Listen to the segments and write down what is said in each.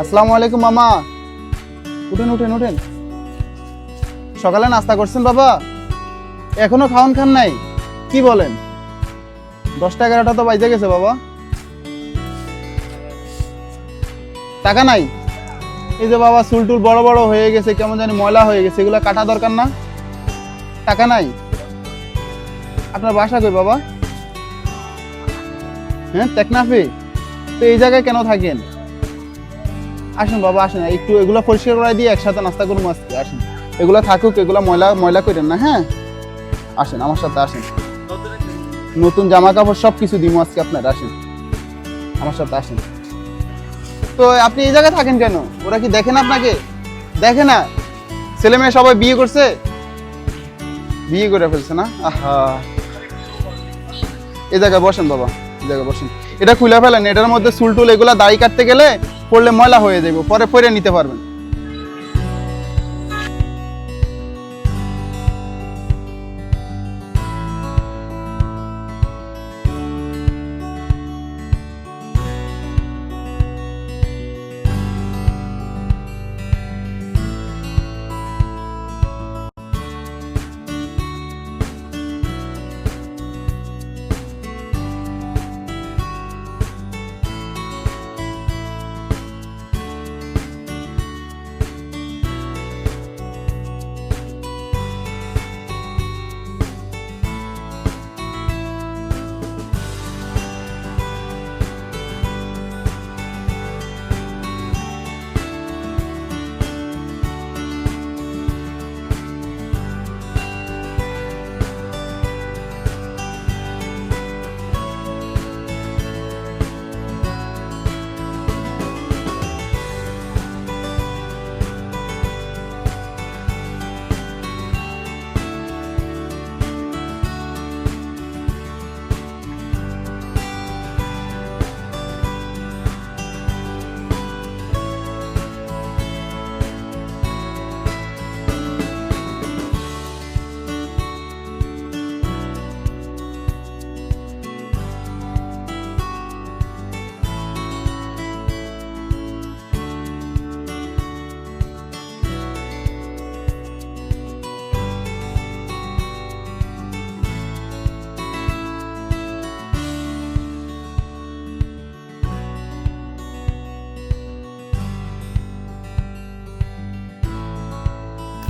আসসালামু আলাইকুম, মামা। উঠেন উঠেন উঠেন। সকালে নাস্তা করছেন, বাবা? এখনও খাওয়ান খান নাই। কি বলেন? দশটা এগারোটা তো বাজে গেছে, বাবা। টাকা নাই? এই যে বাবা, চুল টুল বড় বড় হয়ে গেছে, কেমন জানি ময়লা হয়ে গেছে, এগুলো কাটা দরকার না। টাকা নাই? আপনার বাসা কই, বাবা? হ্যাঁ টেকনাফে। তো এই জায়গায় কেন থাকেন? আসেন বাবা, আসেন। একটু এগুলো পরিষ্কার করে দিয়ে একসাথে নাস্তা করব আজকে, আসেন। এগুলো থাকুক, এগুলো ময়লা ময়লা করেন না হ্যাঁ? আসেন, আমার সাথে আসেন। নতুন জামা কাপড় সব কিছু দিব আজকে আপনার, আসেন। আমার সাথে আসেন। তো আপনি এই জায়গায় থাকেন কেন? ওরা কি দেখেন আপনাকে? দেখে না? ছেলে মেয়ে সবাই বিয়ে করছে? বিয়ে করে ফেলছে না? আহা। এই জায়গায় বসেন বাবা। জায়গায় বসেন। এটা খুলে ফেলেন, এটার মধ্যে চুল টুল এগুলা দাড়ি কাটতে গেলে পড়লে ময়লা হয়ে যাবে, পরে পরে নিতে পারবেন।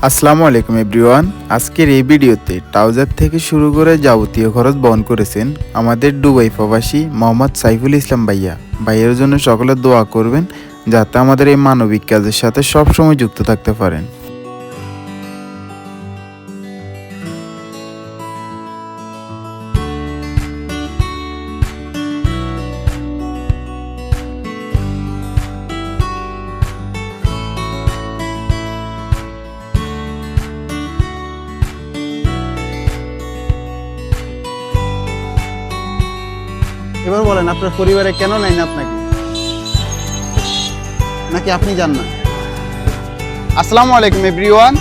আসসালামু আলাইকুম এভরিওয়ান। আজকের এই ভিডিওতে ট্রাউজার থেকে শুরু করে যাবতীয় খরচ বহন করেছেন আমাদের দুবাই প্রবাসী মোহাম্মদ সাইফুল ইসলাম ভাইয়া। ভাইয়ের জন্য সকলে দোয়া করবেন, যাতে আমাদের এই মানবিক কাজের সাথে সবসময় যুক্ত থাকতে পারেন। এবার বলেন, আপনার পরিবারে কেন নাই না আপনাকে? নাকি আপনি জান না? আসসালামু আলাইকুম এভরিওয়ান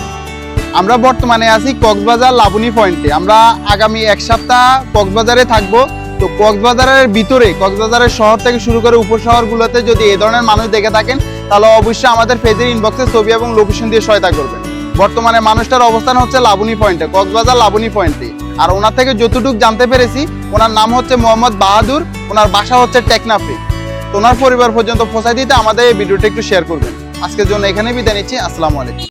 আমরা বর্তমানে আছি কক্সবাজার লাবণী পয়েন্টে। আমরা আগামী এক সপ্তাহ কক্সবাজারে থাকব। তো কক্সবাজারের ভিতরে, কক্সবাজারের শহর থেকে শুরু করে উপশহরগুলোতে যদি এই ধরনের মানুষ দেখে থাকেন, তাহলে অবশ্যই আমাদের ফেজের ইনবক্সে ছবি এবং লোকেশন দিয়ে সহায়তা করবেন। বর্তমানে মানুষটার অবস্থান হচ্ছে লাবণী পয়েন্টে, কক্সবাজার লাবণী পয়েন্টে। আর ওনার থেকে যতটুকু জানতে পেরেছি, ওনার নাম হচ্ছে মোহাম্মদ বাহাদুর, ওনার বাসা হচ্ছে টেকনাফে। তো ওনার পরিবার পর্যন্ত পৌঁছায় দিতে আমাদের এই ভিডিওটা একটু শেয়ার করবেন। আজকের জন্য এখানে বিদায় নিচ্ছি, আসসালামু আলাইকুম।